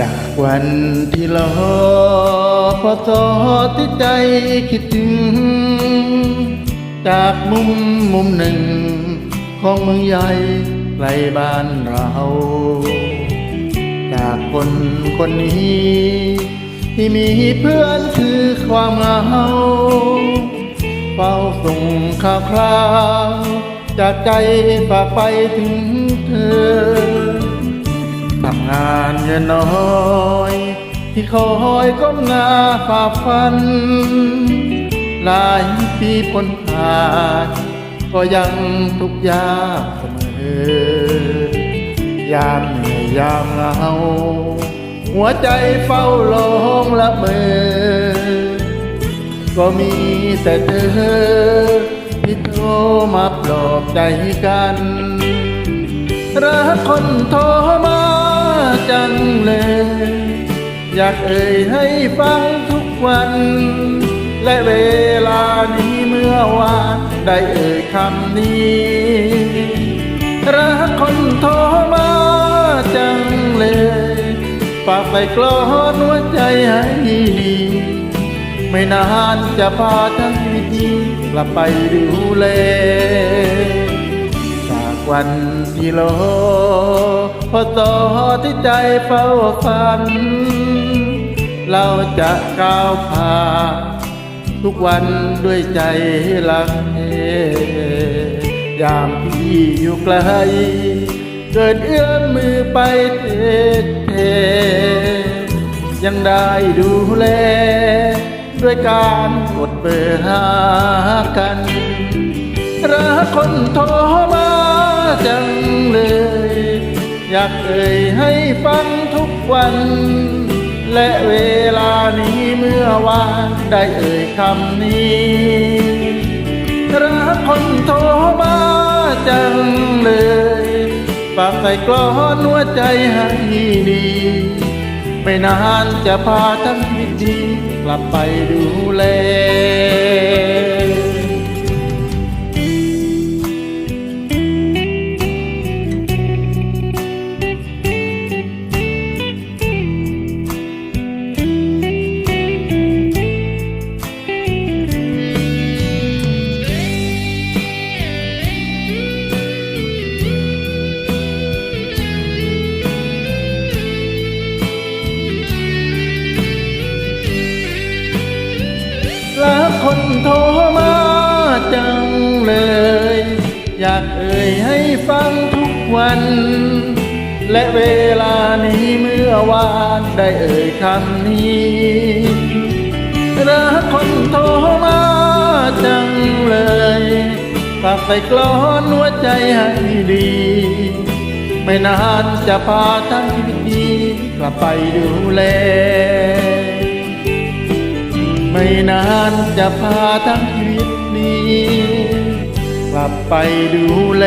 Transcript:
จากวันที่รอพอสอที่ใจคิดถึง จากมุมมุมหนึ่ง ของเมืองใหญ่ไกลบ้านเรา จากคนคนนี้ ที่มีเพื่อนคือความเหงาเฝ้าส่งข่าวคราว จากใจฝากไปถึงเธอ ทำงานเงินน้อยที่คอยก้มหน้าฝ่าฟัน หลายปีพ้นผ่านก็ยังทุกยากเสมอยามเหนื่อยยามเหงาหัวใจเฝ้าลงละเมอ ก็มีแต่เธอที่โทรมาปลอบใจกันรักคนโทรมา จังเลย อยากเอ่ยให้ฟังทุกวัน และเวลานี้เมื่อวานได้เอ่ยคำนี้ รักคนโทรมาจังเลยฝากไปกลอนหัวใจให้ดีไม่นานจะพาทั้งวิธีกลับไปดูแล วันที่รอพอต่อที่ใจเฝ้าฝัน เราจะก้าวผ่านทุกวันด้วยใจลังเลยามที่อยู่ไกล เกิดเอื้อมมือไปเทเทยังได้ดูแล ด้วยการกดเบอร์หากันรักคนโทรมา จังเลย อยากเอ่ยให้ฟังทุกวัน และเวลานี้เมื่อวานได้เอ่ยคำนี้รักคนโทรมาจังเลยฝากใส่กลอนหัวใจให้ดี ไม่นานจะพาทั้งวิธีกลับไปดูแล จังเลย อยากเอ่ยให้ฟังทุกวัน และเวลานี้เมื่อวานได้เอ่ยคำนี้รักคนโทรมาจังเลยฝากใส่กลอนหัวใจให้ดี ไม่นานจะพาทั้งชีวิตดีกลับไปดูแล ไม่นานจะพาทั้งชีวิตนี้ กลับไปดูแล